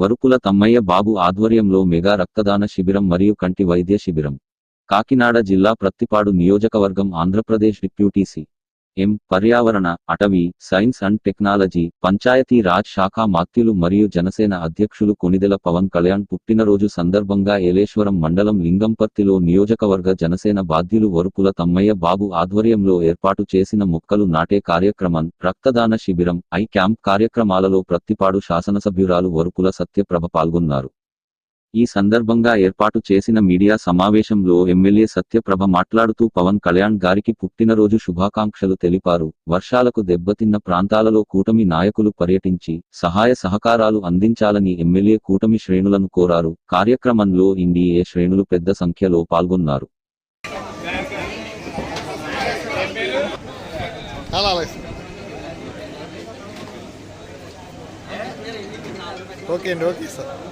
వరుపుల తమ్మయ్య బాబు ఆధ్వర్యంలో మెగా రక్తదాన శిబిరం మరియు కంటి వైద్య శిబిరం. కాకినాడ జిల్లా ప్రత్తిపాడు నియోజకవర్గం ఆంధ్రప్రదేశ్ డిప్యూటీ సి ఎం పర్యావరణ అటవీ science and technology Panchayati Raj శాఖ మాత్యులు మరియు జనసేన అధ్యక్షులు కొనిదెల పవన్ కళ్యాణ్ పుట్టినరోజు సందర్భంగా ఏలేశ్వరం మండలం లింగంపర్తిలో నియోజకవర్గ జనసేన బాధ్యులు వరుపుల తమ్మయ్య బాబు ఆధ్వర్యంలో ఏర్పాటు చేసిన మొక్కలు నాటే కార్యక్రమం రక్తదాన శిబిరం ఐ క్యాంప్ కార్యక్రమాలలో ప్రత్తిపాడు శాసనసభ్యురాలు వరుపుల సత్యప్రభ పాల్గొన్నారు. ఈ సందర్భంగా ఏర్పాటు చేసిన మీడియా సమావేశంలో ఎమ్మెల్యే సత్యప్రభ మాట్లాడుతూ పవన్ కళ్యాణ్ గారికి పుట్టినరోజు శుభాకాంక్షలు తెలిపారు. వర్షాలకు దెబ్బతిన్న ప్రాంతాలలో కూటమి నాయకులు పర్యటించి సహాయ సహకారాలు అందించాలని ఎమ్మెల్యే కూటమి శ్రేణులను కోరారు. కార్యక్రమంలో ఇండిఏ శ్రేణులు పెద్ద సంఖ్యలో పాల్గొన్నారు. ఓకే అండి ఓకే సార్.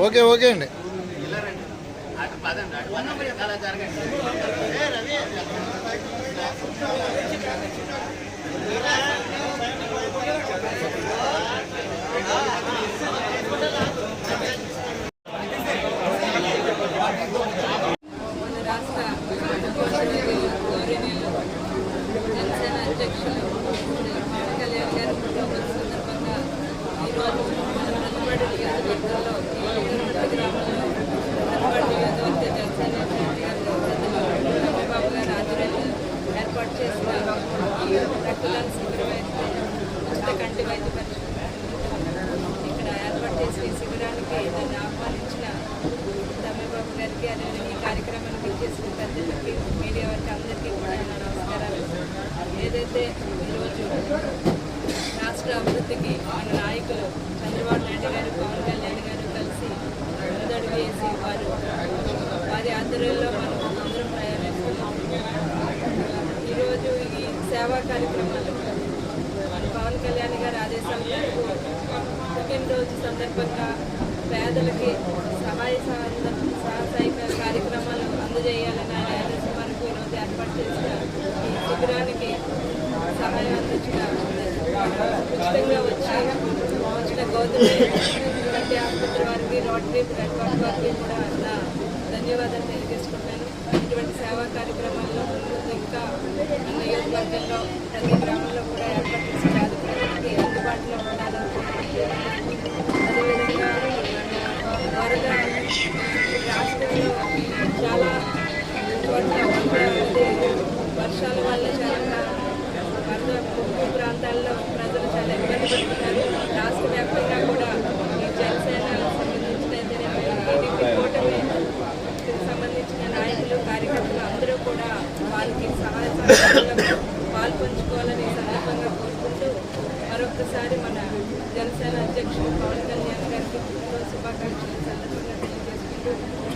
ఓకే ఓకే అండి. జనసేన అధ్యక్షులు పవన్ కళ్యాణ్ గారు పుట్టినరోజు సందర్భంగా ఈరోజు మన ప్రతిపాడు నియోజకవర్గంలో తిరుపతి గ్రామంలో ప్రతిపాడు నియోజకవర్గ జనసేన అధ్యక్షులు గారు చంద్రబాబు గారి ఆధ్వర్యంలో ఏర్పాటు చేసిన ఈ రక్తదాన శిబిరం అయితే ఉచిత వైద్య పరిశ్రమ ఇక్కడ ఏర్పాటు చేసిన శిబిరానికి నన్ను ఆహ్వానించిన తమ్మిబాబు గారికి అదేవిధంగా ఈ కార్యక్రమానికి చేసిన పెద్దలకి మీడియా వారికి అందరికీ కూడా నా నమస్కారాలు ఏదైతే ఈరోజు రాష్ట్ర అభివృద్ధికి మన నాయకులు చంద్రబాబు నాయుడు గారు పవన్ కళ్యాణ్ గారు కలిసి ముందడుగు వేసి వారు వారి ఆధ్వర్యంలో మనం అందరం ప్రయాణిస్తున్నాం ఈరోజు ఈ సేవా కార్యక్రమాలు పవన్ కళ్యాణ్ గారి ఆదేశాల మేరకు పుట్టినరోజు సందర్భంగా పేదలకి సహాయ సహాయక కార్యక్రమాలు అందజేయాలని ఆయన ఆదేశం వరకు ఈరోజు ఏర్పాటు చేసిన ఈ శిబిరానికి సహాయం అందించిన ఉచితంగా వచ్చి వచ్చిన గౌతమి ఆసుపత్రి వారికి రోటరీ బ్లడ్ కార్డ్ వారికి కూడా నా ధన్యవాదాలు తెలియజేసుకుంటాను. ఇటువంటి సేవా కార్యక్రమాల్లో ఇంకా మన నియోజకవర్గంలో పాల్పంచుకోవాలని సందర్భంగా కోరుకుంటూ మరొకసారి మన జనసేన అధ్యక్షుడు పవన్ కళ్యాణ్ గారికి శుభాకాంక్షలు సందర్భంగా తెలియజేసుకుంటూ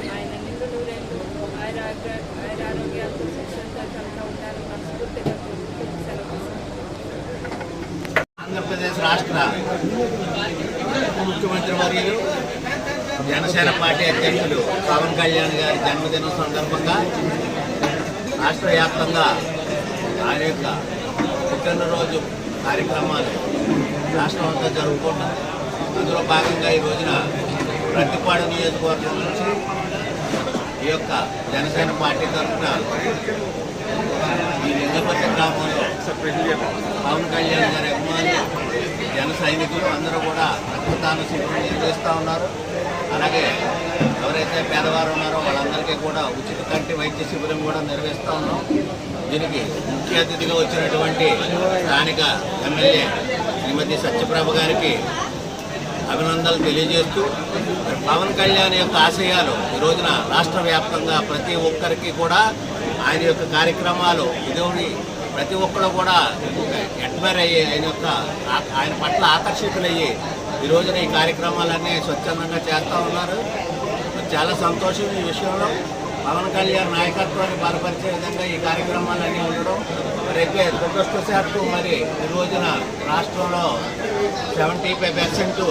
ఆయన నిండు నూరేళ్ళు ఆయన ఆయన ఆరోగ్యాలతో సుఖంగా ఉండాలని మనస్ఫూర్తిగా కోరుకుంటూ ఆంధ్రప్రదేశ్ రాష్ట్ర ముఖ్యమంత్రి వర్యులు జనసేన పార్టీ అధ్యక్షులు పవన్ కళ్యాణ్ గారి జన్మదినం సందర్భంగా రాష్ట్ర వ్యాప్తంగా ఆయన యొక్క పుట్టినరోజు కార్యక్రమాలు రాష్ట్రం అంతా జరుపుకుంటాం. అందులో భాగంగా ఈ రోజున ప్రతిపాడు నియోజకవర్గం నుంచి ఈ యొక్క జనసేన పార్టీ తరఫున ఈ లింగపతి గ్రామంలో పవన్ కళ్యాణ్ గారి అభిమానులు జన సైనికులు అందరూ కూడా రక్తదాన శిబిరం నిర్వహిస్తూ ఉన్నారు. అలాగే ఎవరైతే పేదవారు ఉన్నారో వాళ్ళందరికీ కూడా ఉచిత కంటి వైద్య శిబిరం కూడా నిర్వహిస్తూ ఉన్నాం. దీనికి ముఖ్య అతిథిగా వచ్చినటువంటి స్థానిక ఎమ్మెల్యే శ్రీమతి సత్యప్రభ గారికి అభినందనలు తెలియజేస్తూ పవన్ కళ్యాణ్ యొక్క ఆశయాలు ఈ రోజున రాష్ట్ర వ్యాప్తంగా ప్రతి ఒక్కరికి కూడా ఆయన యొక్క కార్యక్రమాలు ఇదేవి ప్రతి ఒక్కరు కూడా అడ్మైర్ అయ్యి ఆయన యొక్క ఆయన పట్ల ఆకర్షితులయ్యి ఈ రోజున ఈ కార్యక్రమాలన్నీ స్వచ్ఛందంగా చేస్తూ ఉన్నారు. చాలా సంతోషం ఈ విషయంలో. పవన్ కళ్యాణ్ నాయకత్వాన్ని బలపరిచే విధంగా ఈ కార్యక్రమాలన్నీ ఉండడం రేపే దురదృష్టశాత్తు మరి ఈ రోజున రాష్ట్రంలో సెవెంటీ ఫైవ్ పర్సెంట్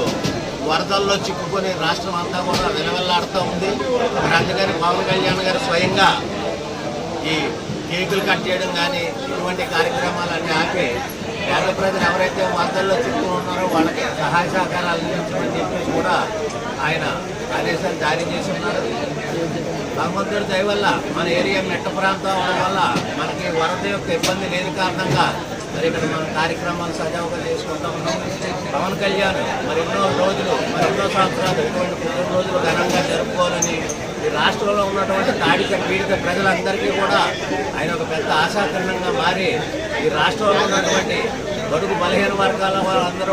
వరదల్లో చిక్కుకొని రాష్ట్రం అంతా కూడా విలవెల్లాడుతూ ఉంది. మరి అందుకని పవన్ కళ్యాణ్ గారు స్వయంగా ఈ కేకులు కట్ చేయడం కానీ ఇటువంటి కార్యక్రమాలన్నీ ఆపి పేద ప్రజలు ఎవరైతే వరదల్లో చిక్కులు ఉన్నారో వాళ్ళకి సహాయ సహకారాలు అందించమని చెప్పేసి కూడా ఆయన ఆదేశాలు జారీ చేసి ఉన్నారు. భగవంతుడి దయ వల్ల మన ఏరియా మెట్ట ప్రాంతం అవడం వల్ల మనకి వరద యొక్క ఇబ్బంది లేని కారణంగా మరి ఇక్కడ మనం కార్యక్రమాలు సజావుగా చేసుకుంటా ఉన్నాం. పవన్ కళ్యాణ్ మరి ఎన్నో రోజులు మరి ఎన్నో సంవత్సరాలు ఇటువంటి పుట్టినరోజులు ఘనంగా జరుపుకోవాలని ఈ రాష్ట్రంలో ఉన్నటువంటి తాడిక పీడిక ప్రజలందరికీ కూడా ఆయన ఒక పెద్ద ఆశాకరణంగా మారి ఈ రాష్ట్రంలో ఉన్నటువంటి బడుగు బలహీన వర్గాల వాళ్ళందరూ